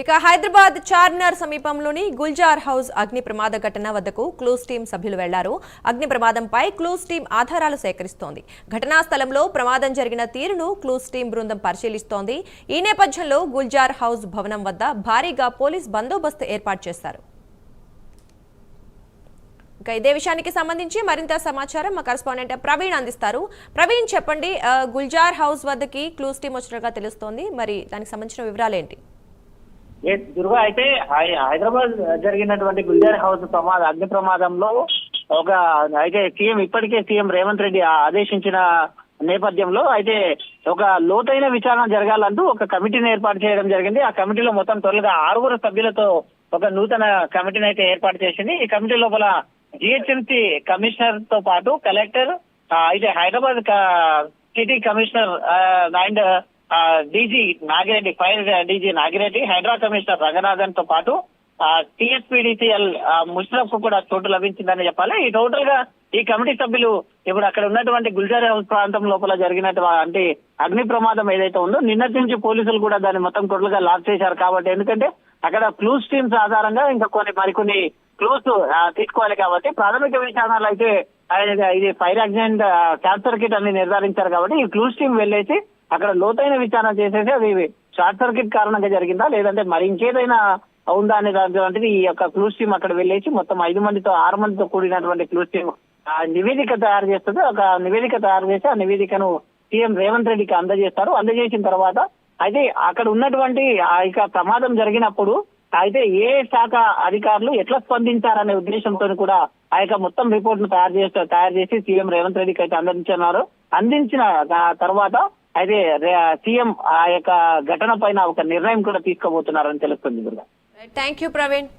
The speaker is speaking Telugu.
ఇక హైదరాబాద్ చార్మినార్ సమీపంలోని గుల్జార్ హౌస్ అగ్ని ప్రమాద ఘటన వద్దకు క్లూస్ టీం సభ్యులు వెళ్ళారు. అగ్ని ప్రమాదంపై క్లూస్ టీం ఆధారాలు సేకరిస్తోంది. ఘటనా స్థలంలో ప్రమాదం జరిగిన తీరును క్లూస్ టీం బృందం పరిశీలిస్తోంది. ఈ నేపథ్యంలో గుల్జార్ హౌస్ భవనం వద్ద భారీగా పోలీస్ బందోబస్తు ఏర్పాటు చేశారు. ఇక ఇదే విషయానికి సంబంధించి మరింత సమాచారం మా కరస్పాండెంట్ ప్రవీణ్ అందిస్తారు. ప్రవీణ్ చెప్పండి గుల్జార్ హౌస్ వద్దకి క్లూస్ టీం వచ్చినట్టుగా తెలుస్తోంది. మరి దానికి సంబంధించిన వివరాలు ఏంటి? దుర్గా అయితే హైదరాబాద్ జరిగినటువంటి గుల్జార్ హౌస్ ప్రమాద అగ్ని ప్రమాదంలో ఒక అయితే సీఎం ఇప్పటికే సీఎం రేవంత్ రెడ్డి ఆదేశించిన నేపథ్యంలో అయితే ఒక లోతైన విచారణ జరగాలంటూ ఒక కమిటీని ఏర్పాటు చేయడం జరిగింది. ఆ కమిటీలో మొత్తం త్వరగా ఆరుగురు సభ్యులతో ఒక నూతన కమిటీని అయితే ఏర్పాటు చేసింది. ఈ కమిటీ లోపల జిహెచ్ఎంసీ కమిషనర్తో పాటు కలెక్టర్ అయితే Hyderabad city commissioner and DG Nagireddy fire DG Nagireddy HYDRAA commissioner రంగనాథన్తో పాటు టిఎస్పీడీసీఎల్ ముషరఫ్కు కూడా చోటు లభించిందని చెప్పాలి. ఈ టోటల్గా ఈ కమిటీ సభ్యులు ఇప్పుడు అక్కడ ఉన్నటువంటి గుల్జార్ హౌస్ ప్రాంతం లోపల జరిగినటువంటి అగ్ని ప్రమాదం ఏదైతే ఉందో నిన్నటి నుంచి పోలీసులు కూడా దాన్ని మొత్తం టోటల్గా లాక్ చేశారు కాబట్టి ఎందుకంటే అక్కడ క్లూస్ టీమ్స్ ఆధారంగా ఇంకా కొన్ని మరికొన్ని క్లూస్ తీసుకోవాలి కాబట్టి ప్రాథమిక విచారణలు అయితే ఇది ఫైర్ యాక్సిడెంట్ షార్ట్ కిట్ అని నిర్ధారించారు కాబట్టి ఈ క్లూస్ టీం వెళ్ళేసి అక్కడ లోతైన విచారణ చేసేసి అది షార్ట్ సర్క్యూట్ కారణంగా జరిగిందా? లేదంటే మరి ఇంకేదైనా ఉందా అనే దాంట్లో ఈ యొక్క క్లూస్ టీం అక్కడ వెళ్ళేసి మొత్తం ఐదు మందితో ఆరు మందితో కూడినటువంటి క్లూస్ టీం ఆ నివేదిక తయారు చేస్తుంది. ఒక నివేదిక తయారు చేసి ఆ నివేదికను సీఎం రేవంత్ రెడ్డికి అందజేస్తారు. అందజేసిన తర్వాత అయితే అక్కడ ఉన్నటువంటి ఆ ఇక ప్రమాదం జరిగినప్పుడు అయితే ఏ శాఖ అధికారులు ఎట్లా స్పందించారనే ఉద్దేశంతో కూడా ఆ యొక్క మొత్తం రిపోర్ట్ను తయారు చేస్తారు తయారు చేసి సీఎం రేవంత్ రెడ్డికి అయితే అందించున్నారు అందించిన తర్వాత అయితే సీఎం ఆ యొక్క ఘటన పైన ఒక నిర్ణయం కూడా తీసుకోబోతున్నారని తెలుస్తుంది థ్యాంక్ యూ ప్రవీణ్